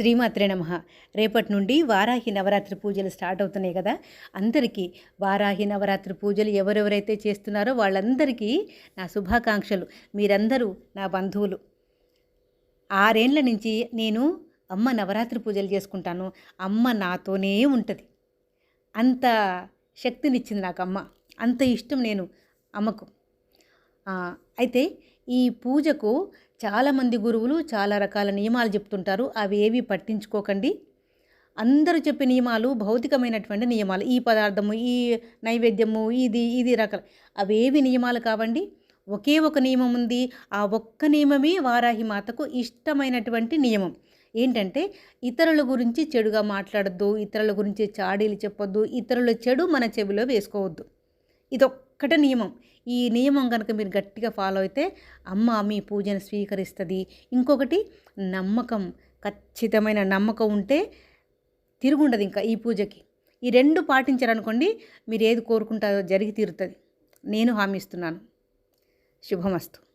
శ్రీమాత్రే నమ. రేపటి నుండి వారాహి నవరాత్రి పూజలు స్టార్ట్ అవుతున్నాయి కదా. అందరికీ వారాహి నవరాత్రి పూజలు ఎవరెవరైతే చేస్తున్నారో వాళ్ళందరికీ నా శుభాకాంక్షలు. మీరందరూ నా బంధువులు. ఆరేండ్ల నుంచి నేను అమ్మ నవరాత్రి పూజలు చేసుకుంటాను. అమ్మ నాతోనే ఉంటుంది. అంత శక్తినిచ్చింది నాకు అమ్మ. అంత ఇష్టం నేను అమ్మకు. అయితే ఈ పూజకు చాలామంది గురువులు చాలా రకాల నియమాలు చెప్తుంటారు. అవి ఏవి పట్టించుకోకండి. అందరూ చెప్పే నియమాలు భౌతికమైనటువంటి నియమాలు. ఈ పదార్థము ఈ నైవేద్యము ఇది ఇది రకాల. అవేవి నియమాలు కావండి? ఒకే ఒక నియమం ఉంది. ఆ ఒక్క నియమమే వారాహి మాతకు ఇష్టమైనటువంటి నియమం. ఏంటంటే ఇతరుల గురించి చెడుగా మాట్లాడద్దు ఇతరుల గురించి చాడీలు చెప్పొద్దు ఇతరుల చెడు మన చెవిలో వేసుకోవద్దు. ఇదొక్కటే నియమం. ఈ నియమం కనుక మీరు గట్టిగా ఫాలో అయితే అమ్మ మీ పూజను స్వీకరిస్తుంది. ఇంకొకటి నమ్మకం. ఖచ్చితమైన నమ్మకం ఉంటే తిరుగుండదు ఇంకా ఈ పూజకి. ఈ రెండు పాటించారనుకోండి మీరు ఏది కోరుకుంటారో జరిగి తీరుతుంది. నేను హామీ ఇస్తున్నాను. శుభమస్తు.